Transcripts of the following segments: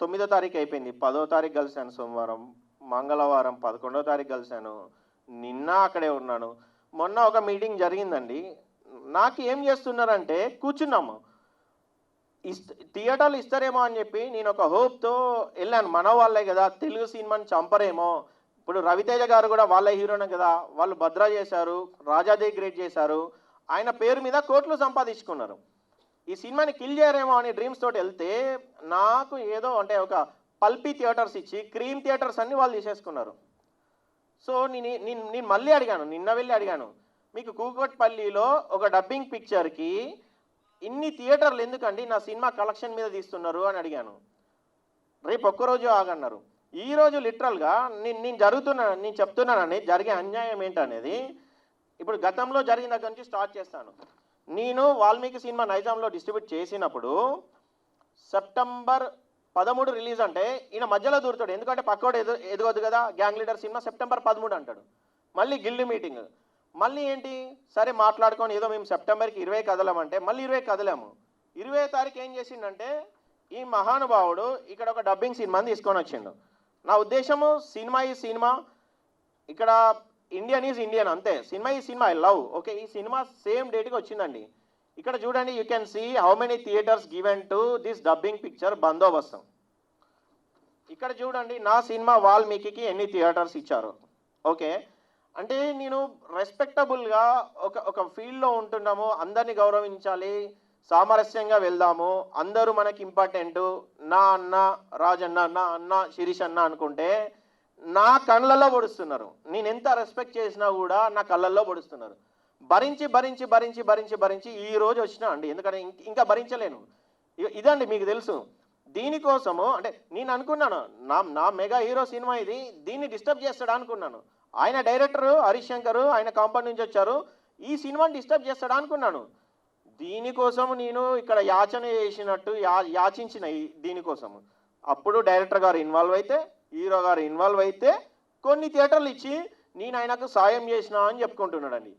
తొమ్మిదో తారీఖు అయిపోయింది. పదో తారీఖు కలిశాను సోమవారం మంగళవారం పదకొండో తారీఖు కలిశాను. నిన్న అక్కడే ఉన్నాను. మొన్న ఒక మీటింగ్ జరిగిందండి. నాకు ఏం చేస్తున్నారంటే కూర్చున్నాము. ఇస్ థియేటర్లు ఇస్తారేమో అని చెప్పి నేను ఒక హోప్తో వెళ్ళాను. మన వాళ్ళే కదా తెలుగు సినిమాని చంపరేమో. ఇప్పుడు రవితేజ గారు కూడా వాళ్ళ హీరోనే కదా వాళ్ళు భద్ర చేశారు రాజాదే గ్రేట్ చేశారు. ఆయన పేరు మీద కోట్లు సంపాదించుకున్నారు. ఈ సినిమాని కిల్ చేయరేమో అని డ్రీమ్స్ తోటి వెళ్తే నాకు ఏదో అంటే ఒక పల్పీ థియేటర్స్ ఇచ్చి క్రీమ్ థియేటర్స్ అన్ని వాళ్ళు తీసేసుకున్నారు. సో నేను నేను నేను మళ్ళీ అడిగాను నిన్న వెళ్ళి అడిగాను. మీకు కూకట్పల్లిలో ఒక డబ్బింగ్ పిక్చర్కి ఇన్ని థియేటర్లు ఎందుకండి నా సినిమా కలెక్షన్ మీద తీస్తున్నారు అని అడిగాను. రేపు ఒక్కరోజు ఆగన్నారు. ఈ రోజు లిటరల్గా నేను నేను జరుగుతున్నా నేను చెప్తున్నానని జరిగే అన్యాయం ఏంటనేది ఇప్పుడు గతంలో జరిగిన దగ్గర నుంచి స్టార్ట్ చేస్తాను. నేను వాల్మీకి సినిమా నైజాంలో డిస్ట్రిబ్యూట్ చేసినప్పుడు సెప్టెంబర్ పదమూడు రిలీజ్ అంటే ఈయన మధ్యలో దూరుతాడు. ఎందుకంటే పక్కోడు ఎదు ఎదగదు కదా. గ్యాంగ్ లీడర్ సినిమా సెప్టెంబర్ పదమూడు అంటాడు. మళ్ళీ గిల్డ్ మీటింగ్. మళ్ళీ ఏంటి? సరే మాట్లాడుకొని ఏదో మేము సెప్టెంబర్కి ఇరవై కదలమంటే మళ్ళీ ఇరవై కదలాము. ఇరవై తారీఖు ఏం చేసిండంటే ఈ మహానుభావుడు ఇక్కడ ఒక డబ్బింగ్ సినిమాని తీసుకొని వచ్చిండు. నా ఉద్దేశము సినిమా ఈ సినిమా ఇక్కడ ఇండియన్ ఈజ్ ఇండియన్ అంతే. సినిమా ఈ సినిమా ఐ లవ్ ఓకే ఈ సినిమా సేమ్ డేట్కి వచ్చిందండి. ఇక్కడ చూడండి you can see how many theatres given to this dubbing picture Bandobast ఇక్కడ చూడండి నా సినిమా వాల్మీకి ఎన్ని థియేటర్స్ ఇచ్చారు? ఓకే అంటే నేను రెస్పెక్టబుల్గా ఒక ఒక ఫీల్డ్లో ఉంటున్నాము అందరిని గౌరవించాలి సామరస్యంగా వెళ్దాము అందరూ మనకి ఇంపార్టెంట్ నా అన్న రాజన్న నా అన్న శిరీష్ అన్న అనుకుంటే నా కళ్ళల్లో పొడుస్తున్నారు. నేను ఎంత రెస్పెక్ట్ చేసినా కూడా నా కళ్ళల్లో పొడుస్తున్నారు. భరించి భరించి భరించి భరించి భరించి ఈ రోజు వచ్చినా అండి. ఎందుకంటే ఇంకా భరించలేను. ఇదండి మీకు తెలుసు. దీనికోసము అంటే నేను అనుకున్నాను. నా నా మెగా హీరో సినిమా ఇది. దీన్ని డిస్టర్బ్ చేస్తాడా అనుకున్నాను. ఆయన డైరెక్టర్ హరీష్ శంకర్ ఆయన కాంపౌండ్ నుంచి వచ్చారు. ఈ సినిమాని డిస్టర్బ్ చేస్తాడా అనుకున్నాను. దీనికోసం నేను ఇక్కడ యాచన చేసినట్టు యా యాచించిన దీనికోసం దీనికోసము అప్పుడు డైరెక్టర్ గారు ఇన్వాల్వ్ అయితే హీరో గారు ఇన్వాల్వ్ అయితే కొన్ని థియేటర్లు ఇచ్చి నేను ఆయనకు సాయం చేసిన అని చెప్పుకుంటున్నాడండి.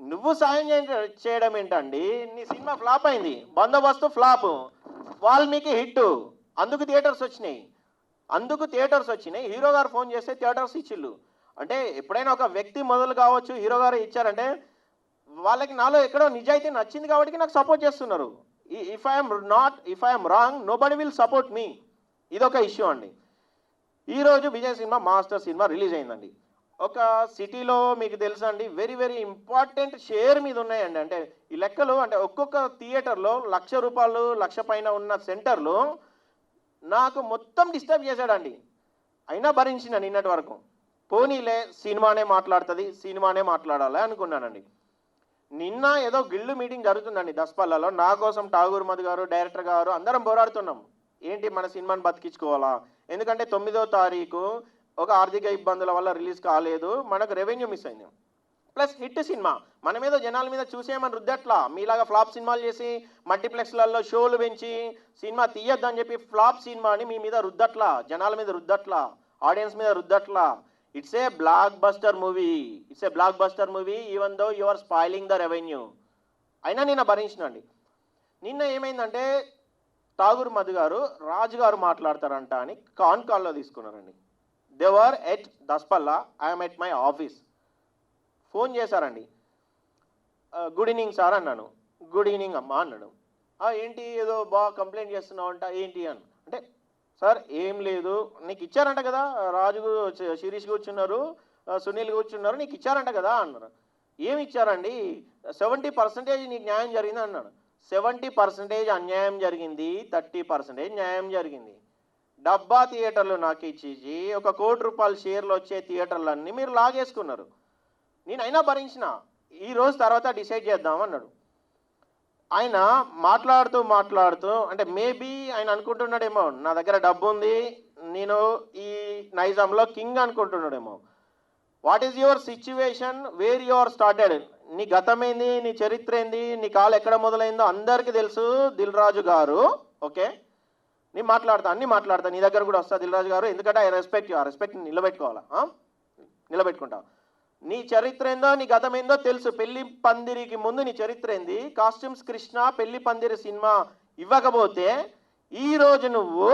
నువ్వు సాయం చేయ- చేయడం ఏంటండి? నీ సినిమా ఫ్లాప్ అయింది. బందోబస్తు ఫ్లాప్. వాల్మీకి హిట్ అందుకు థియేటర్స్ వచ్చినాయి. అందుకు థియేటర్స్ వచ్చినాయి. హీరో గారు ఫోన్ చేస్తే థియేటర్స్ ఇచ్చిళ్ళు. అంటే ఎప్పుడైనా ఒక వ్యక్తి మొదలు కావచ్చు హీరో గారు ఇచ్చారంటే వాళ్ళకి నాలో ఎక్కడో నిజాయితీ నచ్చింది కాబట్టి నాకు సపోర్ట్ చేస్తున్నారు. If I'm not if I'm wrong nobody will support me ఇదొక ఇష్యూ అండి. ఈరోజు Vijay cinema Master cinema release అయిందండి. ఒక సిటీలో మీకు తెలుసా అండి వెరీ వెరీ ఇంపార్టెంట్ షేర్ మీద ఉన్నాయండి. అంటే ఈ లెక్కలు అంటే ఒక్కొక్క థియేటర్లో లక్ష రూపాయలు లక్ష పైన ఉన్న సెంటర్లు నాకు మొత్తం డిస్టర్బ్ చేశాడండి. అయినా భరించిన నిన్నటి వరకు. పోనీలే సినిమానే మాట్లాడుతుంది సినిమానే మాట్లాడాలి అనుకున్నానండి. నిన్న ఏదో గిల్లు మీటింగ్ జరుగుతుందండి దస్పల్లలో. నా కోసం ఠాగూర్ మధు గారు డైరెక్టర్ గారు అందరం పోరాడుతున్నాం. ఏంటి మన సినిమాని బతికించుకోవాలా? ఎందుకంటే తొమ్మిదో తారీఖు ఒక ఆర్థిక ఇబ్బందుల వల్ల రిలీజ్ కాలేదు మనకు రెవెన్యూ మిస్ అయింది. Plus hit cinema. మన మీద జనాల మీద చూసేయమని రుద్దట్లా. మీలాగా ఫ్లాప్ సినిమాలు చేసి మల్టీప్లెక్స్లలో షోలు పెంచి సినిమా తీయొద్దని చెప్పి ఫ్లాప్ సినిమాని మీ మీద రుద్దట్లా. జనాల మీద రుద్దట్లా. ఆడియన్స్ మీద రుద్దట్లా. It's a blockbuster movie. It's a blockbuster movie even though you are spoiling the revenue అయినా నిన్న భరించినండి. నిన్న ఏమైందంటే ఠాగూర్ మధు గారు రాజు గారు మాట్లాడతారంట అని కాన్ కాల్లో తీసుకున్నారండి. దేవర్ at Daspalla I'm at my office. Phone చేశారండి. గుడ్ ఈవినింగ్ సార్ అన్నాను. గుడ్ ఈవినింగ్ అమ్మా అన్నాడు. ఏంటి ఏదో బాగా కంప్లైంట్ చేస్తున్నావు అంట ఏంటి అని అంటే సార్ ఏం లేదు. నీకు ఇచ్చారంట కదా రాజు శిరీష్ కూర్చున్నారు సునీల్ కూర్చున్నారు నీకు ఇచ్చారంట కదా అన్నారు. ఏమి ఇచ్చారండి? సెవెంటీ పర్సెంటేజ్ నీకు న్యాయం జరిగింది అన్నాడు. సెవెంటీ పర్సెంటేజ్ అన్యాయం జరిగింది థర్టీ పర్సెంటేజ్ న్యాయం జరిగింది. డబ్బా థియేటర్లు నాకు ఇచ్చేసి ఒక కోటి రూపాయల షేర్లు వచ్చే థియేటర్లన్నీ మీరు లాగేసుకున్నారు. నేను అయినా భరించిన. ఈ రోజు తర్వాత డిసైడ్ చేద్దాం అన్నాడు. ఆయన మాట్లాడుతూ మాట్లాడుతూ అంటే మేబీ ఆయన అనుకుంటున్నాడేమో నా దగ్గర డబ్బు ఉంది నేను ఈ నైజాంలో king అనుకుంటున్నాడేమో. What is your situation where your started నీ గతమైంది? నీ చరిత్ర ఏంది నీ కాలు ఎక్కడ మొదలైందో అందరికీ తెలుసు దిల్ రాజు గారు. ఓకే? నేను మాట్లాడతా అన్ని మాట్లాడతా. నీ దగ్గర కూడా వస్తా దిల్ రాజు గారు. ఎందుకంటే ఐ రెస్పెక్ట్ యూ ఆ రెస్పెక్ట్ నిలబెట్టుకోవాలా? నిలబెట్టుకుంటా. నీ చరిత్ర ఏందో నీ గతం ఏందో తెలుసు. పెళ్ళి పందిరికి ముందు నీ చరిత్ర ఏంది కాస్ట్యూమ్స్ కృష్ణ పెళ్ళి పందిరి సినిమా ఇవ్వకపోతే ఈ రోజు నువ్వు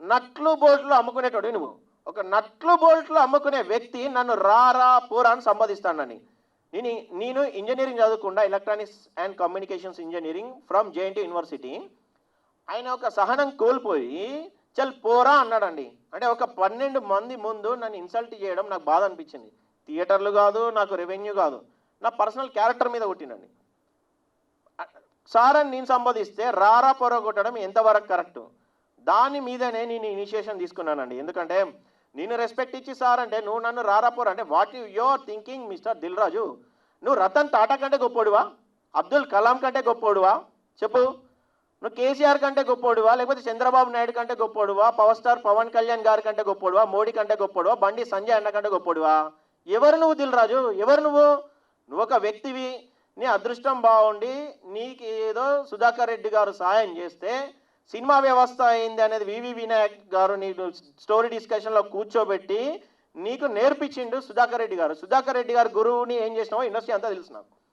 నట్లు బోట్లు అమ్ముకునేటోడు నువ్వు. ఒక నట్లు బోల్ట్లు అమ్ముకునే వ్యక్తి నన్ను రారా పోరా అని సంబోధిస్తానని నేను నేను engineering చదువుకుండా electronics and communications engineering from JNT university. ఆయన ఒక సహనం కోల్పోయి చల్ పోరా అన్నాడండి. అంటే ఒక పన్నెండు మంది ముందు నన్ను ఇన్సల్ట్ చేయడం నాకు బాధ అనిపించింది. థియేటర్లు కాదు నాకు రెవెన్యూ కాదు. నా పర్సనల్ క్యారెక్టర్ మీద కొట్టినండి సార్ అని నేను సంబోధిస్తే రారా పోరా కొట్టడం ఎంతవరకు కరెక్ట్? దాని మీదనే నేను ఇనిషియేషన్ తీసుకున్నానండి. ఎందుకంటే నేను రెస్పెక్ట్ ఇచ్చి సార్ అంటే నువ్వు నన్ను రారాపోరు అంటే what you your thinking mister Dil Raju నువ్వు రతన్ టాటా కంటే గొప్పోడువా? అబ్దుల్ కలాం కంటే గొప్పోడువా? చెప్పు. నువ్వు కేసీఆర్ కంటే గొప్పోడువా? లేకపోతే చంద్రబాబు నాయుడు కంటే గొప్పోడువా? పవర్ స్టార్ పవన్ కళ్యాణ్ గారి కంటే గొప్పోడువా? మోడీ కంటే గొప్పోడువా? బండి సంజయ్ అన్న కంటే గొప్పోడువా? ఎవరు నువ్వు దిల్ రాజు ఎవరు నువ్వు? నువ్వు ఒక వ్యక్తివి. నీ అదృష్టం బాగుండి నీకు ఏదో సుధాకర్ రెడ్డి గారు సాయం చేస్తే సినిమా వ్యవస్థ అయింది అనేది వివి వినాయక్ గారు నీకు స్టోరీ డిస్కషన్లో కూర్చోబెట్టి నీకు నేర్పించిండు సుధాకర్ రెడ్డి గారు. సుధాకర్ రెడ్డి గారు గురువుని ఏం చేసినావో ఇండస్ట్రీ అంతా తెలుసు నాకు.